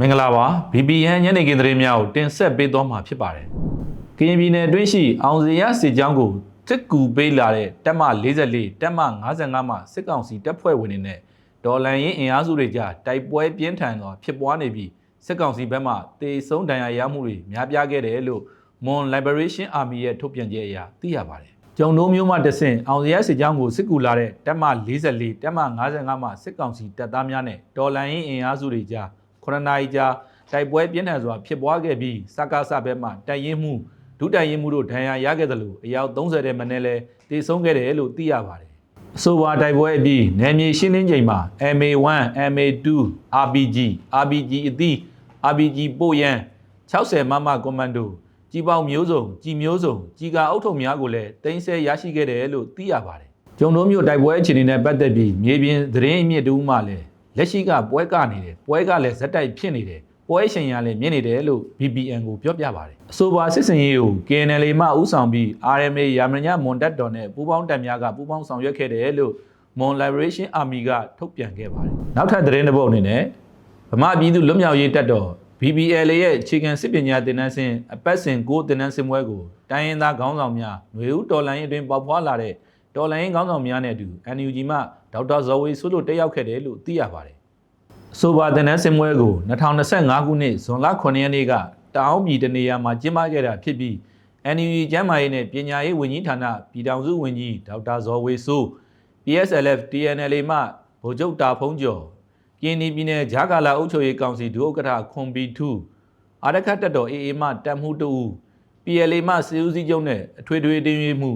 မင်္ဂလာပါ BBN ညနေခင်းသတင်းများကိုတင်ဆက်ပေးသွားမှာဖြစ်ပါတယ်။ကရင်ပြည်နယ်အတွင်းရှိအောင်စရစစ်ကြောင်းကိုစစ်ကူပေးလာတဲ့တပ်မ44တပ်မ55မှစစ်ကောင်စီတပ်ဖွဲ့ဝင်တွေနဲ့ဒေါ်လန်ရင်အင်အားစုတွေကြားတိုက်ပွဲပြင်းထန်စွာဖြစ်ပွားနေပြီးစစ်ကောင်စီဘက်မှတေဆုံးဒဏ်ရာရမှုတွေများပြားခဲ့တယ်လို့ Mon Liberation Army ရဲ့ထုတ်ပြန်ချက်အရသိရပါတယ်။ကျုံတို့မျိုးမှတဆင့်အောင်စရစစ်ကြောင်းကိုစစ်ကူလာတဲ့တပ်မ44တပ်မ55မှစစ်ကောင်စီတပ်သားများနဲ့ဒေါ်လန်ရင်အင်အားစုတွေကြား ခရနာရီကြာတိုက်ပွဲပြင်းထန်စွာဖြစ်ပွားခဲ့ပြီးစကားဆဘက်မှတိုက်ရင်မှုဒုတိုက်ရင်မှုတို့ဒဏ်ရာရခဲ့သလိုအယောက်30တဲ့မနေ့လဲတည်ဆုံးခဲ့တယ်လို့သိရပါတယ်။အဆိုပါတိုက်ပွဲအပြီးနယ်မြေရှင်းလင်းချိန်မှာ MA1, MA2, RPG, RPG အသီး RPG ပို့ရန်60မမကွန်မန်ဒိုကြီးပေါင်းမျိုးစုံကြီးမျိုးစုံကြီးကာအုပ်ထုံများကိုလည်းတင်ဆက်ရရှိခဲ့တယ်လို့သိရပါတယ်။ကျုံတို့မျိုးတိုက်ပွဲအခြေအနေနဲ့ပတ်သက်ပြီးမြေပြင်သတင်းအမြင့်တူးမှလည်း လက်ရှိကပွဲကနေတယ်ပွဲကလည်းဇက်တိုက်ဖြစ်နေတယ်ပွဲရှင်ရလည်းမြင်နေတယ်လို့ BBN ကိုပြောပြပါတယ်အဆိုပါစစ်စင်ရေးကို KNL မှဥဆောင်ပြီး RMA ရာမညမွန်တက်တော်နဲ့ပူးပေါင်းတပ်များကပူးပေါင်းဆောင်ရွက်ခဲ့တယ်လို့ Mon Liberation Army ကထုတ်ပြန်ခဲ့ပါတယ်နောက်ထပ်သတင်းတစ်ပုဒ်အနေနဲ့ဗမာပြည်သူလွတ်မြောက်ရေးတပ်တော် BBL ရဲ့အခြေခံစစ်ပညာသင်တန်းစဉ်အပတ်စဉ်6သင်တန်းစဉ်ပွဲကိုတိုင်းရင်းသားခေါင်းဆောင်များຫນွေဦးတော်လိုင်းအတွင်းပေါက်ဖွာလာတဲ့ တော်လိုင်းခေါင်းဆောင်များနဲ့အတူ NUG မှဒေါက်တာဇော်ဝေဆိုးတို့တက်ရောက်ခဲ့တယ်လို့သိရပါတယ်။ဆိုပါသင်တန်းစဉ်ပွဲကို2025ခုနှစ်ဇွန်လ9ရက်နေ့ကတောင်ပြည်တနေရာမှာကျင်းပခဲ့တာဖြစ်ပြီး NUG ကျန်းမာရေးနဲ့ပညာရေးဝန်ကြီးဌာနပြည်ထောင်စုဝန်ကြီးဒေါက်တာဇော်ဝေဆိုး PSLF TNLA မှဗိုလ်ချုပ်တာဖုံးကျော်ကင်းဒီပြည်နယ်ဂျာကာလာအုပ်ချုပ်ရေးကောင်စီဒုဥက္ကဋ္ဌခွန်ဘီ2အာရခတ်တက်တော် AA မှတပ်မှုတူ PLA မှစေဦးစီးချုပ်နဲ့အထွေထွေတင်းရွေးမှု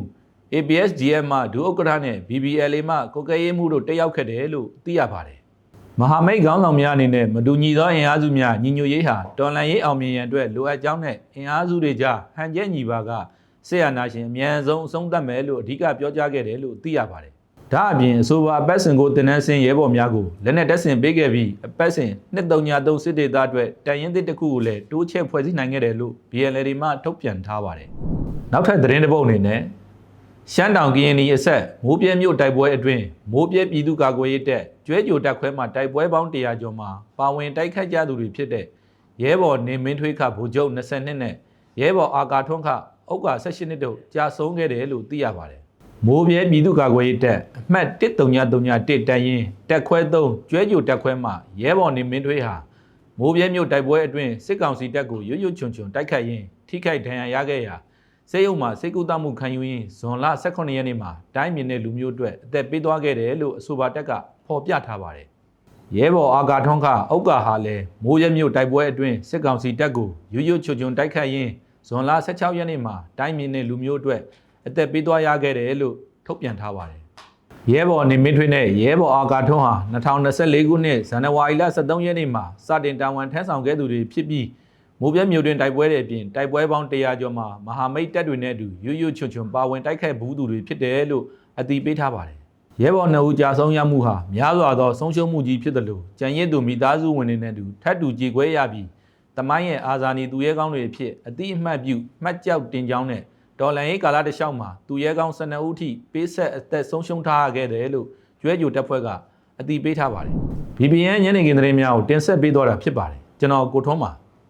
ABSDM မှဒုဥက္ကဋ္ဌနဲ့ BBLA မှကိုကဲရေးမှုတို့တက်ရောက်ခဲ့တယ်လို့သိရပါတယ်။မဟာမိတ်ခေါင်းဆောင်များအနေနဲ့မတူညီသောအင်အားစုများညီညွတ်ရေးဟာတော်လှန်ရေးအောင်မြင်ရန်အတွက်လိုအပ်ကြောင်းနဲ့အင်အားစုတွေကြားဟန်ကျဲညီပါကဆေးရနာရှင်အမြန်ဆုံးအဆုံးသတ်မယ်လို့အဓိကပြောကြားခဲ့တယ်လို့သိရပါတယ်။ဒါအပြင်အဆိုပါအပတ်စဉ်ကိုတင်နန်းစင်ရဲဘော်များကိုလက်နက်တပ်ဆင်ပေးခဲ့ပြီးအပတ်စဉ်23စစ်ဒေသအတွက်တန်ရင်သစ်တစ်ခုကိုလည်းတိုးချဲ့ဖွဲ့စည်းနိုင်ခဲ့တယ်လို့ BLL မှထုတ်ပြန်ထားပါတယ်။နောက်ထပ်သတင်းတစ်ပုဒ်အနေနဲ့ ရှမ်းတောင်ကရင်နီအဆက်မိုးပြဲမြို့တိုက်ပွဲအတွင်းမိုးပြဲပြည်သူ့ကာကွယ်ရေးတပ်ကျွဲကြိုတပ်ခွဲမှတိုက်ပွဲပေါင်း100ကျော်မှာပါဝင်တိုက်ခိုက်ကြသူတွေဖြစ်တဲ့ရဲဘော်နေမင်းထွေးခဗိုလ်ချုပ်20နှစ်နဲ့ရဲဘော်အာကာထွန်းခဥက္ကာ18နှစ်တို့ကြာဆုံးခဲ့တယ်လို့သိရပါတယ်။မိုးပြဲပြည်သူ့ကာကွယ်ရေးတပ်အမှတ်1331တန်ရင်တက်ခွဲ3ကျွဲကြိုတက်ခွဲမှရဲဘော်နေမင်းထွေးဟာမိုးပြဲမြို့တိုက်ပွဲအတွင်းစစ်ကောင်စီတပ်ကိုရွရွချွန်ချွန်တိုက်ခိုက်ရင်းထိခိုက်ဒဏ်ရာရခဲ့ရာ စေယုံမှာစေကုသမှုခံယူရင်းဇွန်လ18ရက်နေ့မှာတိုင်းမြင်တဲ့လူမျိုးအတွက်အသက်ပေးသွားခဲ့တယ်လို့အဆိုပါတက်ကဖော်ပြထားပါတယ်။ရဲဘော်အာကာထွန်းခဥက္ကာဟာလည်းမိုးရဲမြို့တိုက်ပွဲအတွင်းစစ်ကောင်စီတပ်ကိုရွရွချွန်ချွန်တိုက်ခိုက်ရင်းဇွန်လ16ရက်နေ့မှာတိုင်းမြင်တဲ့လူမျိုးအတွက်အသက်ပေးသွားရခဲ့တယ်လို့ထုတ်ပြန်ထားပါတယ်။ရဲဘော်နေမင်းထွေးနဲ့ရဲဘော်အာကာထွန်းဟာ2024ခုနှစ်ဇန်နဝါရီလ23ရက်နေ့မှာစတင်တာဝန်ထမ်းဆောင်ခဲ့သူတွေဖြစ်ပြီး မိုးပြဲမြို့တွင်တိုက်ပွဲတွေအပြင်တိုက်ပွဲပေါင်း100ကျော်မှာမဟာမိတ်တပ်တွေနဲ့အတူရွရွချွန်ချွန်ပါဝင်တိုက်ခိုက်ဘူးသူတွေဖြစ်တယ်လို့အတည်ပြုထားပါတယ်။ရဲဘော်နှစ်ဦးကြာဆုံးရမှုဟာများစွာသောဆုံးရှုံးမှုကြီးဖြစ်တယ်လို့ကြံရစ်သူမိသားစုဝင်တွေနဲ့အတူထပ်တူကြေကွဲရပြီးတမိုင်းရဲ့အာဇာနည်သူရဲကောင်းတွေအဖြစ်အတိအမှတ်ပြုမှတ်ကြောက်တင်ကြောင်းနဲ့ဒေါ်လန်ရေးကာလတစ်လျှောက်မှာသူရဲကောင်း12ဦးထိပေးဆက်အသက်ဆုံးရှုံးထားခဲ့တယ်လို့ကျွဲကြိုတပ်ဖွဲ့ကအတည်ပြုထားပါတယ်။ BBN ညနေခင်းသတင်းများကိုတင်ဆက်ပေးတော့တာဖြစ်ပါတယ်။ကျွန်တော်ကိုထွန်းပါ